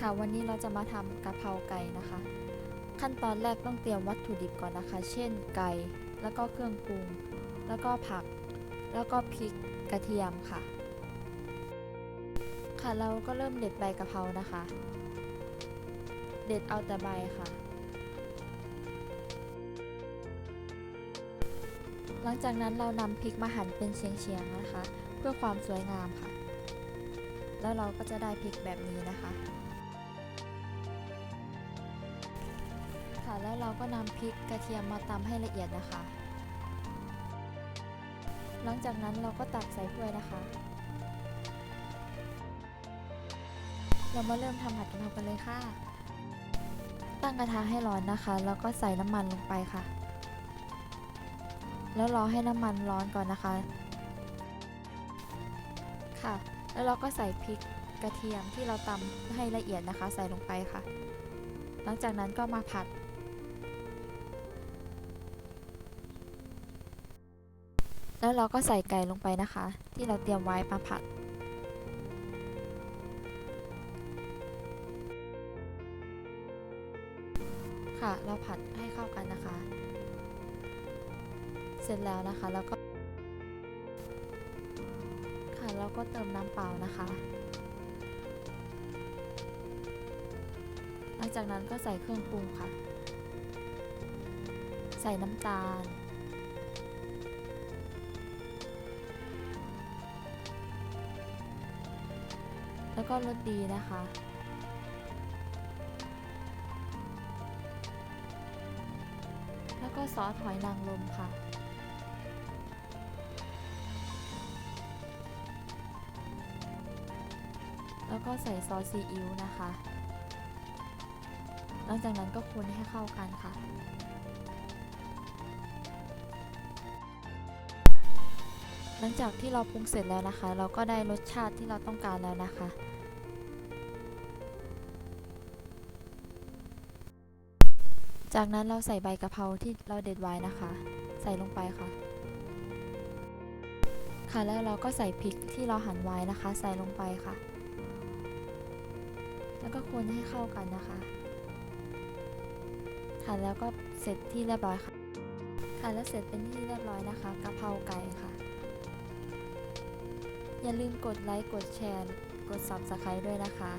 ค่ะวันนี้เราจะมาทำกะเพราไก่นะคะ ขั้นตอนแรกต้องเตรียมวัตถุดิบก่อนนะคะ เช่นไก่แล้วก็เครื่องปรุง แล้วก็ผัก แล้วก็พริกกระเทียมค่ะ ค่ะเราก็เริ่มเด็ดใบกะเพรานะคะ เด็ดเอาแต่ใบค่ะ หลังจากนั้นเรานำพริกมาหั่นเป็นเฉียงๆนะคะ เพื่อความสวยงามค่ะ แล้วเราก็จะได้พริกแบบนี้นะคะ แล้วเราก็นำพริกกระเทียมมาตำให้ละเอียดนะคะ หลังจากนั้นเราก็ตักใส่ถ้วยนะคะ เรามาเริ่มทำผัดกะเพรากันเลยค่ะ ตั้งกระทะให้ร้อนนะคะ แล้วก็ใส่น้ำมันลงไปค่ะ แล้วรอให้น้ำมันร้อนก่อนนะคะ ค่ะ แล้วเราก็ใส่พริกกระเทียมที่เราตำให้ละเอียดนะคะ ใส่ลงไปค่ะ หลังจากนั้นก็มาผัด แล้วเราก็ใส่ไก่ลงไปนะคะ ที่เราเตรียมไว้มาผัด ค่ะ เราผัดให้เข้ากันนะคะ เสร็จแล้วนะคะแล้วก็ ค่ะแล้วก็เติมน้ำเปล่านะคะ หลังจากนั้นก็ใส่เครื่องปรุงค่ะ ใส่น้ำตาล แล้วก็รสดีนะคะ แล้วก็ซอสหอยนางรมค่ะ แล้วก็ใส่ซอสซีอิ๊วนะคะ หลังจากนั้นก็คนให้เข้ากันค่ะ หลังจากที่เราปรุงเสร็จแล้วนะคะ เราก็ได้รสชาติที่เราต้องการแล้วนะคะ จากนั้นเราใส่ใบกะเพราที่เราเด็ดไว้นะคะ ใส่ลงไปค่ะ ค่ะแล้วเราก็ใส่พริกที่เราหั่นไว้นะคะ ใส่ลงไปค่ะ แล้วก็คนให้เข้ากันนะคะ ค่ะแล้วก็เสร็จที่เรียบร้อยค่ะ ค่ะแล้วเสร็จเป็นที่เรียบร้อยนะคะกะเพราไก่ อย่าลืมกดไลค์ กดแชร์ กด Subscribe ด้วยนะคะ